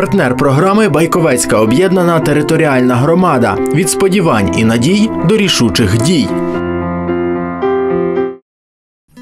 Партнер програми Байковецька об'єднана територіальна громада від сподівань і надій до рішучих дій.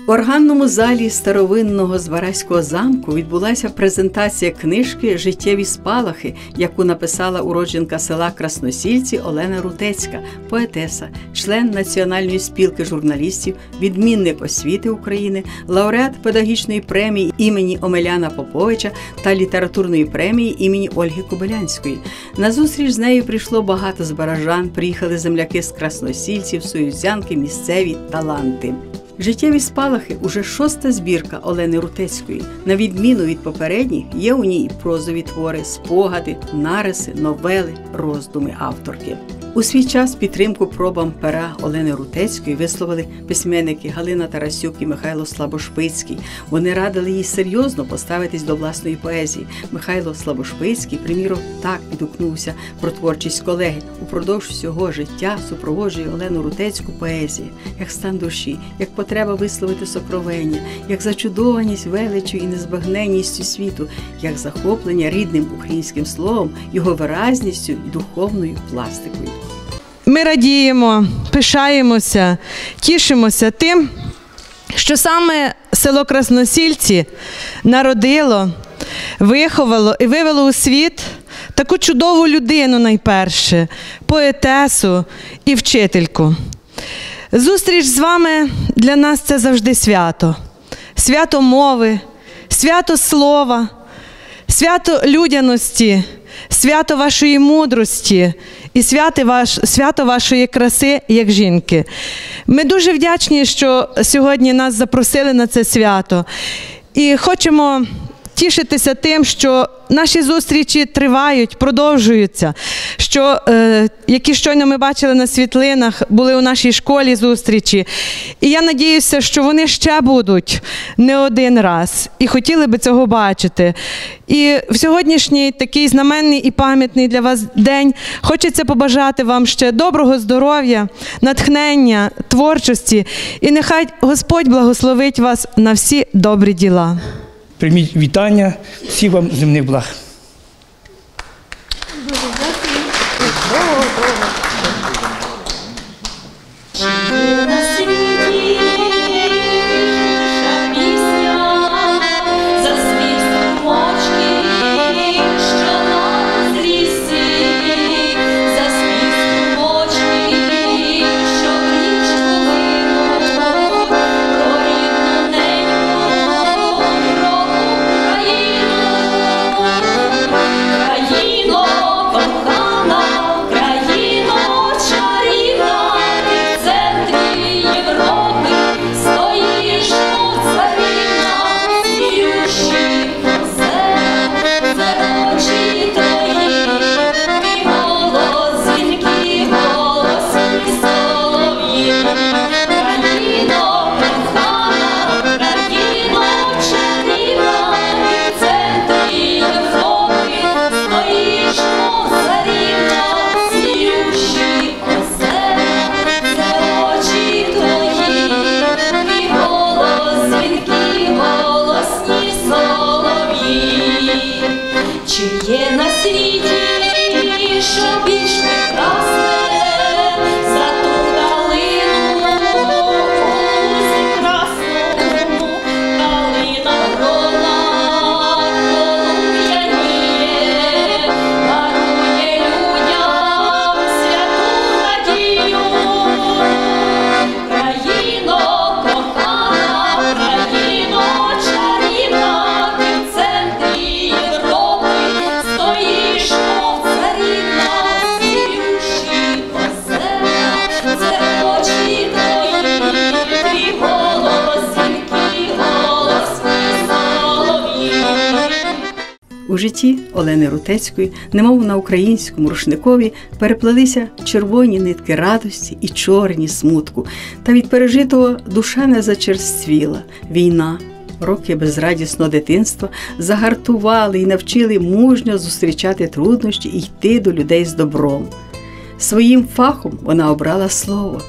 В органному залі старовинного Звараського замку відбулася презентація книжки Життєві спалахи, яку написала уродженка села Красносільці Олена Рутецька, поетеса, член Національної спілки журналістів, відмінник освіти України, лауреат педагогічної премії імені Омеляна Поповича та літературної премії імені Ольги Кобилянської. На зустріч з нею прийшло багато збаражан, приїхали земляки з красносільців, союзянки, місцеві таланти. Життєві спалахи уже шоста збірка Олени Рутецької. На відміну від попередніх, є у ній прозові твори, спогади, нариси, новели, роздуми авторки. У свій час підтримку пробам пера Олени Рутецької висловили письменники Галина Тарасюк і Михайло Слабошпицький. Вони радили їй серйозно поставитись до власної поезії. Михайло Слабошпицький, приміром, так відгукнувся про творчість колеги. Упродовж всього життя супроводжує Олену Рутецьку поезія, як стан душі, як потреба висловити сокровення, як зачудованість величю і незбагненністю світу, як захоплення рідним українським словом, його виразністю і духовною пластикою. Ми радіємо, пишаємося, тішимося тим, що саме село Красносільці народило, виховало і вивело у світ таку чудову людину найперше, поетесу і вчительку. Зустріч з вами для нас це завжди свято, свято мови, свято слова, свято людяності, свято вашої мудрості і свято, ваш, свято вашої краси як жінки. Ми дуже вдячні, що сьогодні нас запросили на це свято. І хочемо тішитися тим, що наші зустрічі тривають, продовжуються. Що, е, які щойно ми бачили на світлинах, були у нашій школі зустрічі. І я надіюся, що вони ще будуть не один раз і хотіли би цього бачити. І в сьогоднішній такий знаменний і пам'ятний для вас день хочеться побажати вам ще доброго здоров'я, натхнення, творчості, і нехай Господь благословить вас на всі добрі діла. Прийміть вітання, всіх вам земних благ. Світі світі, що більш прекрасне У житті Олени Рутецької, немов на українському рушникові, переплелися червоні нитки радості і чорні смутку. Та від пережитого душа не зачерствіла. Війна, роки безрадісного дитинства загартували і навчили мужньо зустрічати труднощі і йти до людей з добром. Своїм фахом вона обрала слово.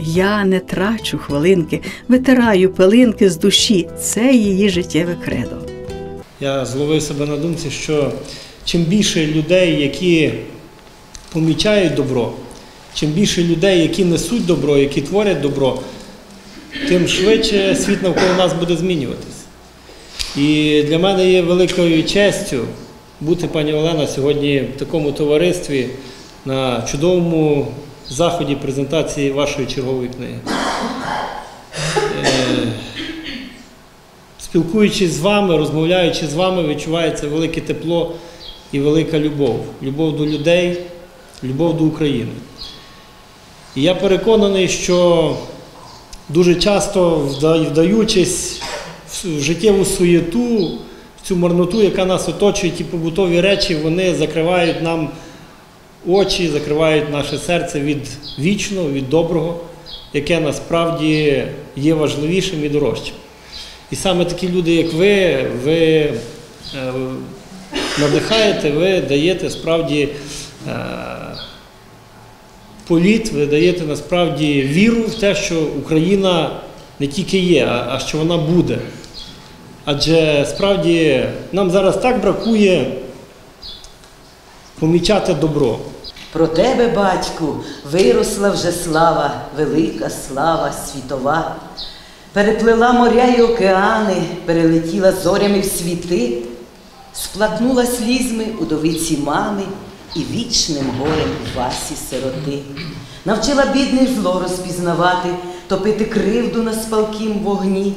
Я не трачу хвилинки, витираю пилинки з душі. Це її життєве кредо. Я зловив себе на думці, що чим більше людей, які помічають добро, чим більше людей, які несуть добро, які творять добро, тим швидше світ навколо нас буде змінюватися. І для мене є великою честю бути, пані Олена, сьогодні в такому товаристві на чудовому заході презентації вашої чергової книги. Спілкуючись з вами, розмовляючи з вами, відчувається велике тепло і велика любов. Любов до людей, любов до України. І я переконаний, що дуже часто вдаючись в життєву суєту, в цю марноту, яка нас оточує, ті побутові речі, вони закривають нам очі, закривають наше серце від вічного, від доброго, яке насправді є важливішим і дорожчим. І саме такі люди, як ви, ви е, надихаєте, ви даєте справді е, політ, ви даєте насправді віру в те, що Україна не тільки є, а, а що вона буде. Адже справді нам зараз так бракує помічати добро. Про тебе, батьку, виросла вже слава, велика слава світова. Переплила моря й океани, перелетіла зорями в світи, сплакнула слізьми удовиці мами і вічним горем у Васі сироти. Навчила бідних зло розпізнавати, топити кривду на спалкім вогні.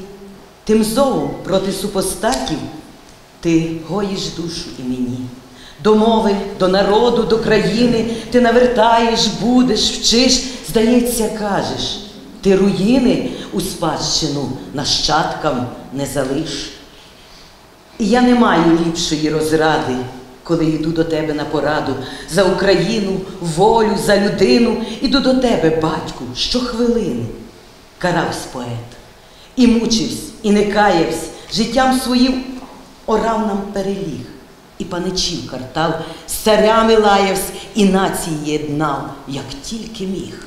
Тим зовом проти супостатів ти гоїш душу і мені. До мови, до народу, до країни ти навертаєш, будеш, вчиш, здається, кажеш, ти руїни у спадщину нащадкам не залиш. І я не маю ліпшої розради, коли йду до тебе на пораду за Україну, волю, за людину, іду до тебе, батьку, щохвилини. Каравсь поет, і мучився, і не каявсь, життям своїм орав нам переліг, і паничів картав, царями лаявсь, і нації єднав, як тільки міг.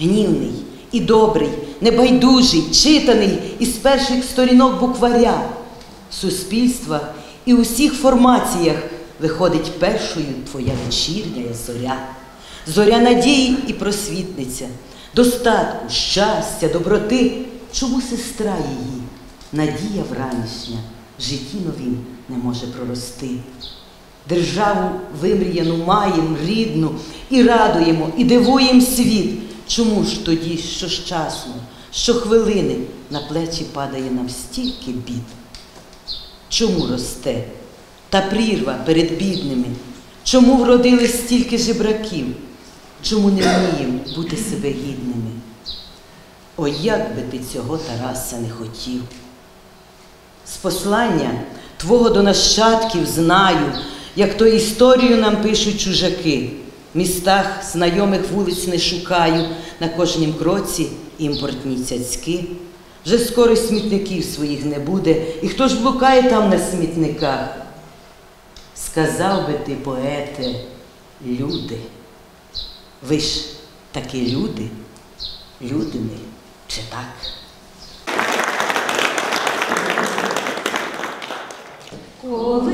Гнівний і добрий, небайдужий, читаний із перших сторінок букваря. В суспільствах і усіх формаціях виходить першою твоя вечірня зоря, зоря надії і просвітниця, достатку, щастя, доброти. Чому сестра її, надія вранішня, в житті новім не може прорости? Державу вимріяну маєм, рідну, і радуємо, і дивуєм світ. Чому ж тоді щощасно, щохвилини на плечі падає нам стільки бід? Чому росте та прірва перед бідними? Чому вродили стільки жебраків? Чому не вміємо бути себе гідними? О, як би ти цього Тараса не хотів. З послання Твого до нащадків знаю, як то історію нам пишуть чужаки. Містах знайомих вулиць не шукаю, на кожнім кроці імпортні цяцьки. Вже скоро смітників своїх не буде, і хто ж блукає там на смітниках? Сказав би ти, поете, люди. Ви ж таки люди, люди чи так? Коли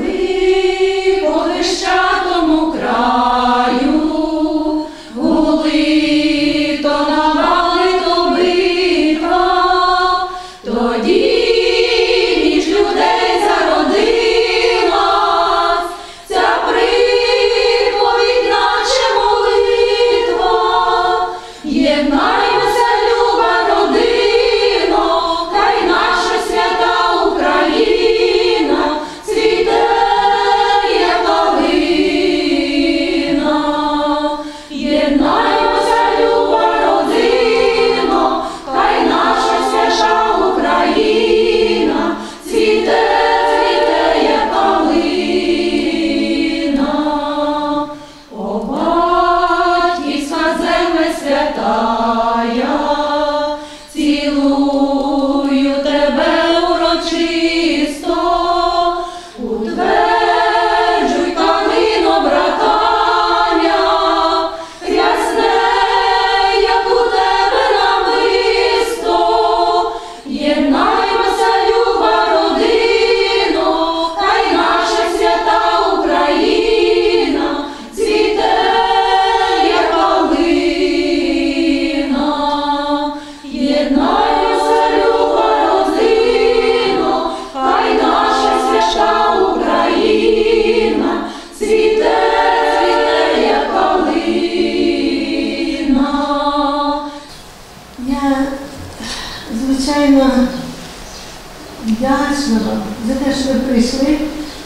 прийшли.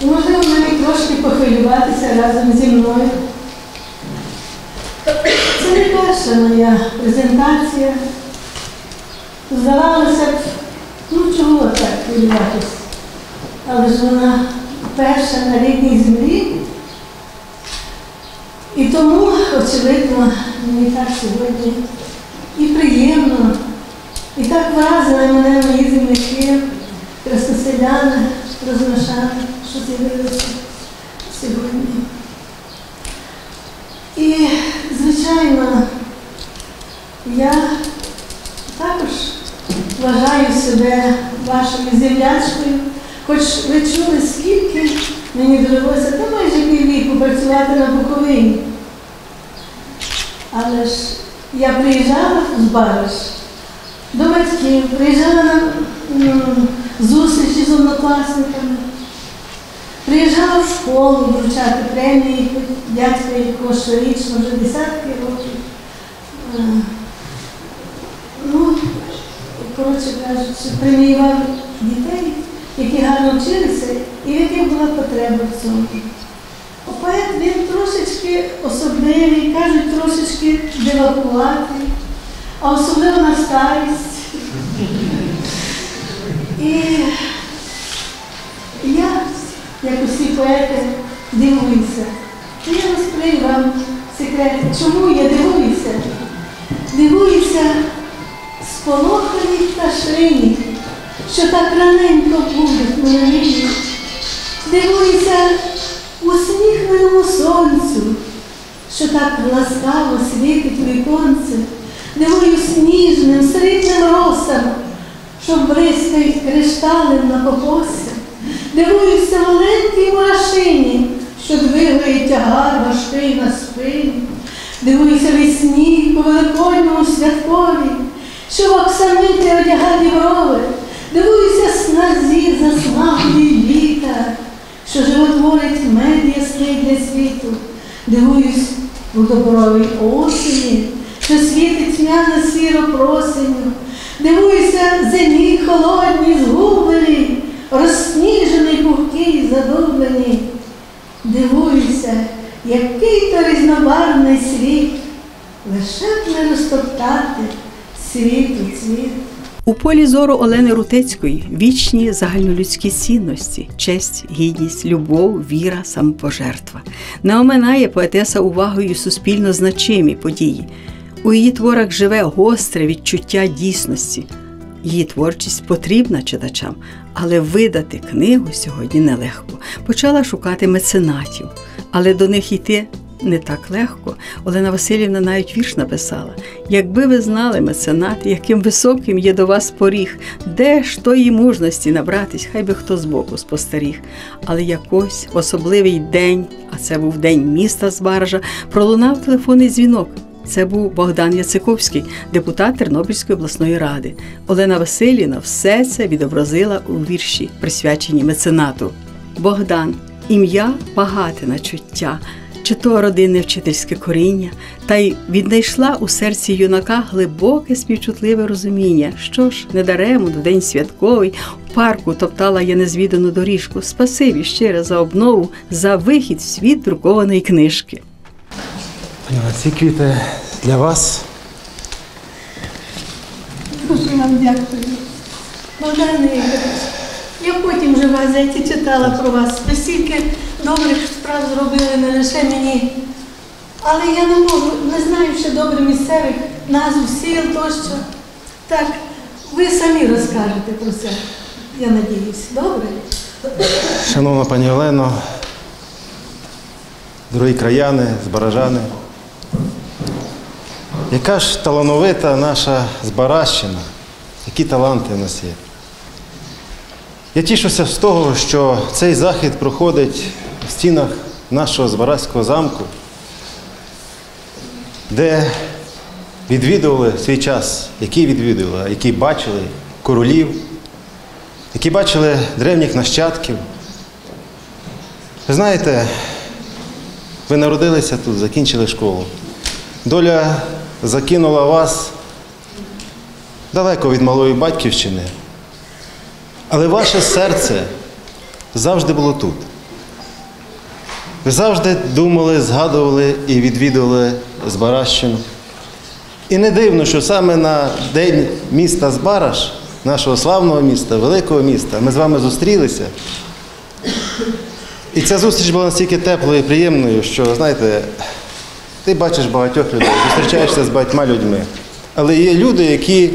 І, можливо, навіть трошки похвилюватися разом зі мною. Це не перша моя презентація. Здавалося б, ну чого так хвилюватися? Але ж вона перша на рідній землі. І тому, очевидно, мені так сьогодні і приємно, і так вразили мене мої земляки, красноселяни, розношани, що з'явилися сьогодні. І, звичайно, я також вважаю себе вашою землячкою, хоч ви чули, скільки мені довелося, та майже піввіку працювати на Буковині. Але ж я приїжджала з Бариш до батьків, приїжджала на зустрічі з однокласниками, приїжджала в школу вручати премії дядька якого щорічно вже десятки років. Е, Ну, коротше кажучи, преміював дітей, які гарно вчилися і в яких була потреба в цьому. Поет він трошечки особливий, кажуть, трошечки дивакуватий, а особливо на старість. І я, як усі поети, дивуюся. І я розкрию вам секрет. Чому я дивуюся? Дивуюся сполоханій пташині, що так раненько будуть на небі. Дивуюся усміхненому сонцю, що так ласкаво світить віконце. Дивуюсь ніжним, срібним росам, що бризкають кришталем на покося. Дивуюся маленькій мурашині, що двигає тягар важкий на спині. Дивуюся весні по великодньому святкові, що в оксамити одягані брови. Дивуюся сназі засмаглі літа, що животворить мед ясний для світу. Дивуюсь водоборовій осені, що світить тьмяно сіро просиню. Дивуюся зимі холодні, згублені, розсніжений, пухкий, задублений. Дивуюся, який то різнобарвний світ, лише б не розтоптати світу цвіт. У полі зору Олени Рутецької вічні загальнолюдські цінності, честь, гідність, любов, віра, самопожертва. Не оминає поетеса увагою суспільно значимі події. У її творах живе гостре відчуття дійсності. Її творчість потрібна читачам, але видати книгу сьогодні нелегко. Почала шукати меценатів, але до них йти не так легко. Олена Васильівна навіть вірш написала: якби ви знали, меценати, яким високим є до вас поріг, де ж тої мужності набратись, хай би хто збоку спостеріг. Але якось в особливий день, а це був день міста з Баржа, пролунав телефонний дзвінок. Це був Богдан Яциковський, депутат Тернопільської обласної ради. Олена Васильівна все це відобразила у вірші, присвяченій меценату. Богдан, ім'я багате на чуття, чи то родинне вчительське коріння, та й віднайшла у серці юнака глибоке співчутливе розуміння. Що ж, недаремно в день святковий у парку топтала я незвідану доріжку. Спасибі щире за обнову, за вихід в світ друкованої книжки. Пані ці квіти для вас. Дуже вам дякую. Богдане Ігорович, я потім вже в газеті читала про вас. Ви стільки добрих справ зробили не лише мені. Але я не можу, не знаю ще добре місцевих назв сіл тощо. Так, ви самі розкажете про це. Я надіюсь. Добре? Шановна пані Олено, дорогі краяни, збаражани. Яка ж талановита наша Збаражщина, які таланти в нас є. Я тішуся з того, що цей захід проходить в стінах нашого Збаразького замку, де відвідували свій час, які відвідували, які бачили королів, які бачили древніх нащадків. Ви знаєте, ви народилися тут, закінчили школу. Доля закинула вас далеко від малої батьківщини. Але ваше серце завжди було тут. Ви завжди думали, згадували і відвідували Збаращину. І не дивно, що саме на день міста Збараш, нашого славного міста, великого міста, ми з вами зустрілися. І ця зустріч була настільки теплою і приємною, що, знаєте, ти бачиш багатьох людей, зустрічаєшся з багатьма людьми. Але є люди, які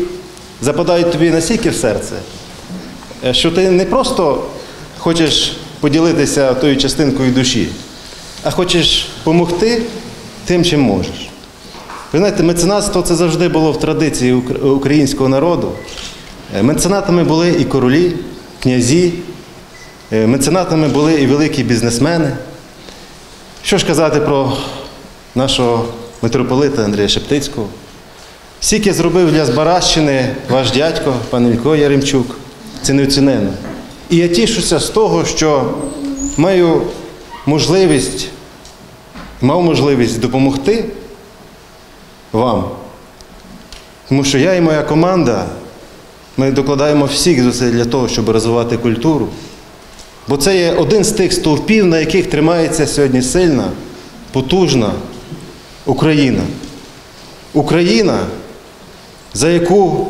западають тобі настільки в серце, е, що ти не просто хочеш поділитися тою частинкою душі, а хочеш допомогти тим, чим можеш. Ви знаєте, меценатство це завжди було в традиції українського народу. Е, Меценатами були і королі, князі, е, меценатами були і великі бізнесмени. Що ж казати про нашого митрополита Андрія Шептицького? Скільки зробив для Збаращини ваш дядько, пан Ілько Яремчук, це неоціненно. І я тішуся з того, що маю можливість, мав можливість допомогти вам. Тому що я і моя команда, ми докладаємо всіх зусиль для того, щоб розвивати культуру. Бо це є один з тих стовпів, на яких тримається сьогодні сильна, потужна Україна. Україна, за яку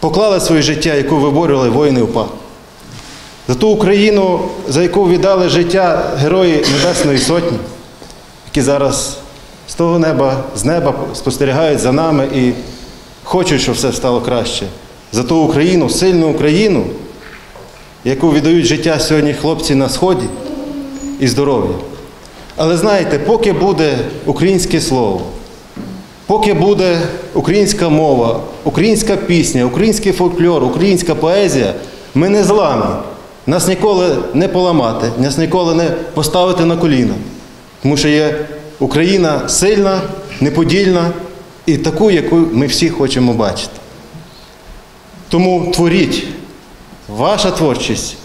поклали своє життя, яку виборювали воїни УПА. За ту Україну, за яку віддали життя герої Небесної Сотні, які зараз з того неба, з неба спостерігають за нами і хочуть, щоб все стало краще. За ту Україну, сильну Україну, яку віддають життя сьогодні хлопці на Сході і здоров'я. Але знаєте, поки буде українське слово, поки буде українська мова, українська пісня, український фольклор, українська поезія, ми не зламі. Нас ніколи не поламати, нас ніколи не поставити на коліна. Тому що є Україна сильна, неподільна і таку, яку ми всі хочемо бачити. Тому творіть, ваша творчість,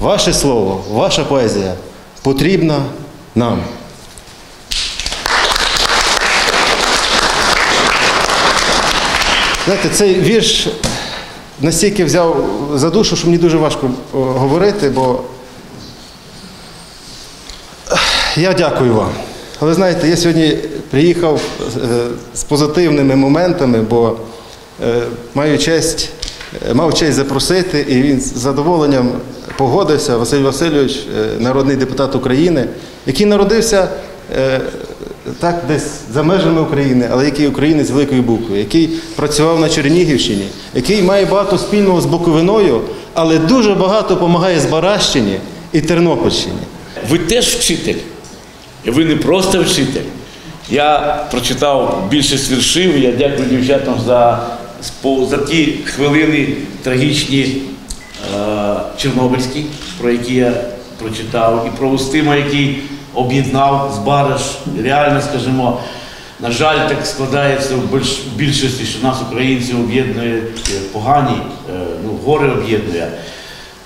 ваше слово, ваша поезія потрібна нам. Знаєте, цей вірш настільки взяв за душу, що мені дуже важко говорити, бо я дякую вам. Але знаєте, я сьогодні приїхав е, з позитивними моментами, бо е, маю честь, е, мав честь запросити, і він з задоволенням погодився Василь Васильович, народний депутат України, який народився так десь за межами України, але який українець великої букви, який працював на Чернігівщині, який має багато спільного з Буковиною, але дуже багато допомагає Збаращині і Тернопільщині. Ви теж вчитель. І ви не просто вчитель. Я прочитав більшість віршів. Я дякую дівчатам за, за ті хвилини трагічні е, чорнобильські, про які я прочитав, і про Устима, який об'єднав Збараж. Реально, скажімо, на жаль, так складається в більшості, що нас, українців, об'єднує е, погані, е, ну, горе об'єднує.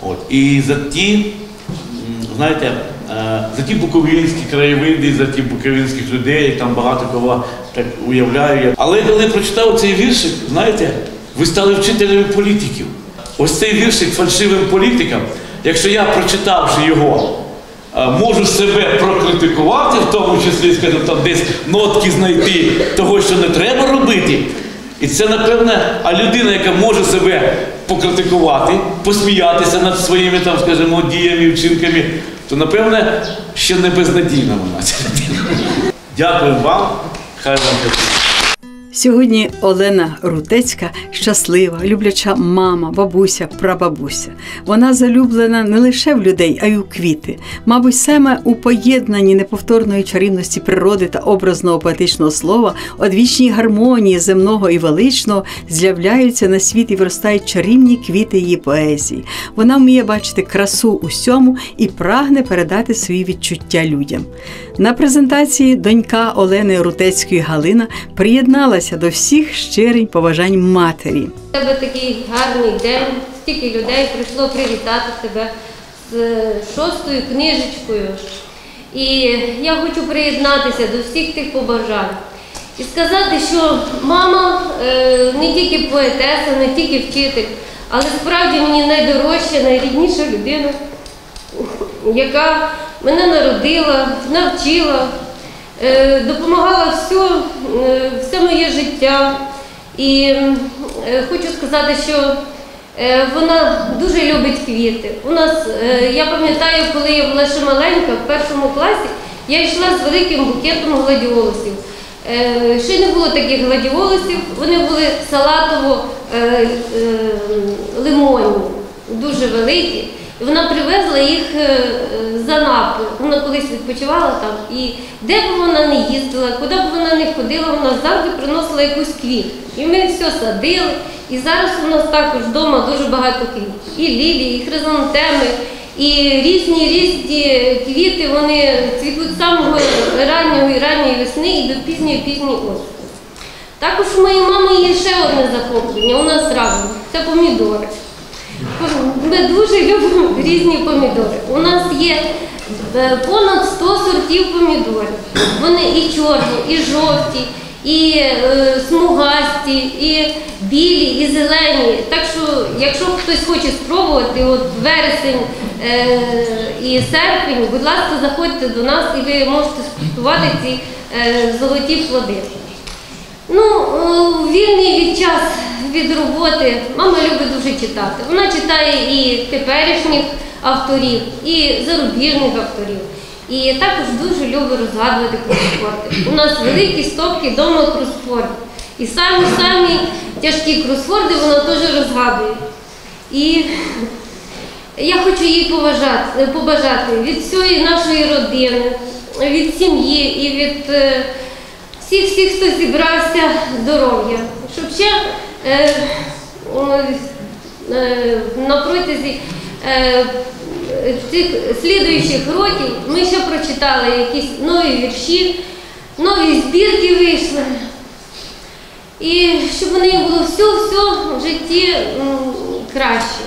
От. І за ті, знаєте, е, за ті буковинські краєвиди, за ті буковинських людей, там багато кого так уявляю. Але коли прочитав цей віршик, знаєте, ви стали вчителями політиків. Ось цей віршик фальшивим політикам, якщо я, прочитавши його, можу себе прокритикувати, в тому числі, скажімо, там десь нотки знайти того, що не треба робити. І це, напевне, а людина, яка може себе покритикувати, посміятися над своїми, там, скажімо, діями, вчинками, то, напевне, ще не безнадійна вона ця людина. Дякую вам. Хай вам. Сьогодні Олена Рутецька щаслива, любляча мама, бабуся, прабабуся. Вона залюблена не лише в людей, а й у квіти. Мабуть, саме у поєднанні неповторної чарівності природи та образного поетичного слова, одвічній гармонії земного і величного з'являються на світ і виростають чарівні квіти її поезії. Вона вміє бачити красу усьому і прагне передати свої відчуття людям. На презентації донька Олени Рутецької Галина приєдналася до всіх щирень побажань матері. У тебе такий гарний день, стільки людей прийшло привітати тебе з шостою книжечкою. І я хочу приєднатися до всіх тих побажань і сказати, що мама е, не тільки поетеса, не тільки вчитель, Але справді мені найдорожча, найрідніша людина, яка мене народила, навчила, е, допомагала все, е, все моє життя. І е, хочу сказати, що е, вона дуже любить квіти. У нас, е, я пам'ятаю, коли я була ще маленька, в першому класі, я йшла з великим букетом гладіолусів. Е, Ще не було таких гладіолусів, вони були салатово е, е, лимонні, дуже великі. І вона привезла їх е, е, з Анапи. Вона колись відпочивала там. І де б вона не їздила, куди б вона не ходила, вона завжди приносила якусь квіт. І ми все садили. І зараз у нас також вдома дуже багато квітів. І лілії, і хризантеми, і різні різні квіти, вони цвітуть з самого раннього і ранньої весни і до пізньої пізньої осені. Також у моєї мами є ще одне захоплення. У нас разом це помідори. Ми дуже любимо різні помідори. У нас є е, понад 100 сортів помідорів. Вони і чорні, і жовті, і е, смугасті, і білі, і зелені. Так що, якщо хтось хоче спробувати, от вересень е, і серпень, будь ласка, заходьте до нас і ви можете скуштувати ці золоті плоди. Ну, е, вільний від час від роботи мама любить дуже читати. Вона читає і теперішніх авторів, і зарубіжних авторів. І також дуже любить розгадувати кросфорди. У нас великі стопки вдома кросфордів. І самі самі тяжкі кросфорди вона теж розгадує. І я хочу їй поважати, побажати від всієї нашої родини, від сім'ї і від е, всіх, всіх, хто зібрався здоров'я, щоб ще е, е, на протязі е, цих слідуючих років ми ще прочитали якісь нові вірші, нові збірки вийшли. І щоб неї було все-все в житті краще.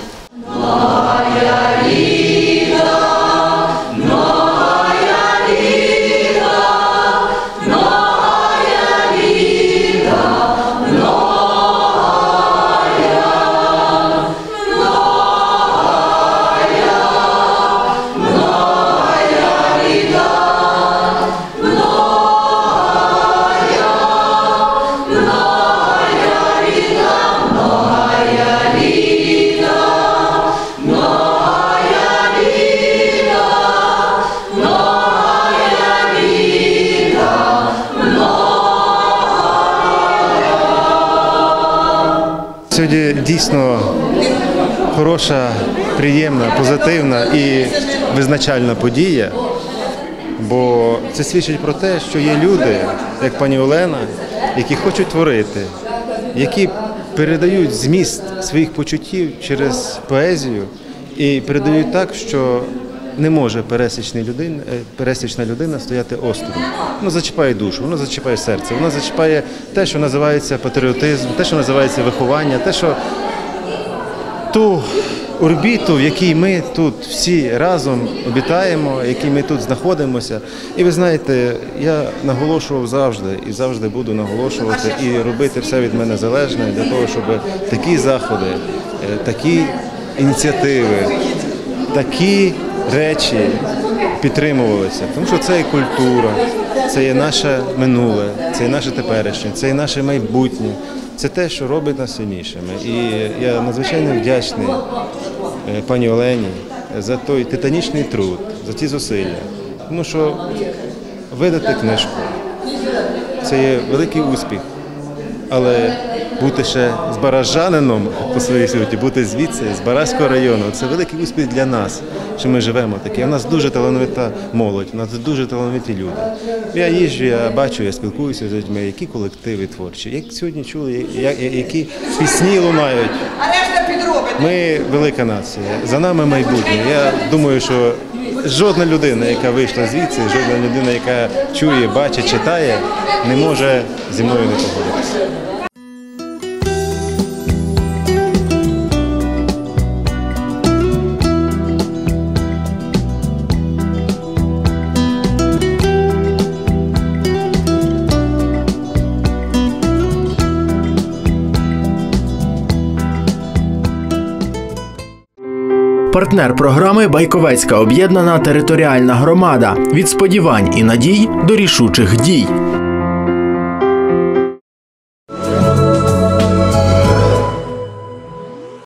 Дійсно хороша, приємна, позитивна і визначальна подія, бо це свідчить про те, що є люди, як пані Олена, які хочуть творити, які передають зміст своїх почуттів через поезію і передають так, що не може пересічний людин, е, пересічна людина стояти осторонь. Воно зачіпає душу, воно зачіпає серце, воно зачіпає те, що називається патріотизм, те, що називається виховання, те, що ту орбіту, в якій ми тут всі разом обітаємо, в якій ми тут знаходимося. І ви знаєте, я наголошував завжди і завжди буду наголошувати і робити все від мене залежне для того, щоб такі заходи, е, такі ініціативи, такі речі підтримувалися. Тому що це і культура, це є наше минуле, це є наше теперішнє, це є наше майбутнє. Це те, що робить нас сильнішими. І я надзвичайно вдячний е, пані Олені за той титанічний труд, за ті зусилля. Тому що видати книжку це є великий успіх. Але бути ще збаражанином по своїй суті, бути звідси, з Бараського району, це великий успіх для нас, що ми живемо такі. У нас дуже талановита молодь, у нас дуже талановиті люди. Я їжджу, я бачу, я спілкуюся з людьми, які колективи творчі, як сьогодні чули, які пісні лунають. Ми велика нація, за нами майбутнє. Я думаю, що жодна людина, яка вийшла звідси, жодна людина, яка чує, бачить, читає, не може зі мною не погодитися. Партнер програми Байковецька об'єднана територіальна громада від сподівань і надій до рішучих дій.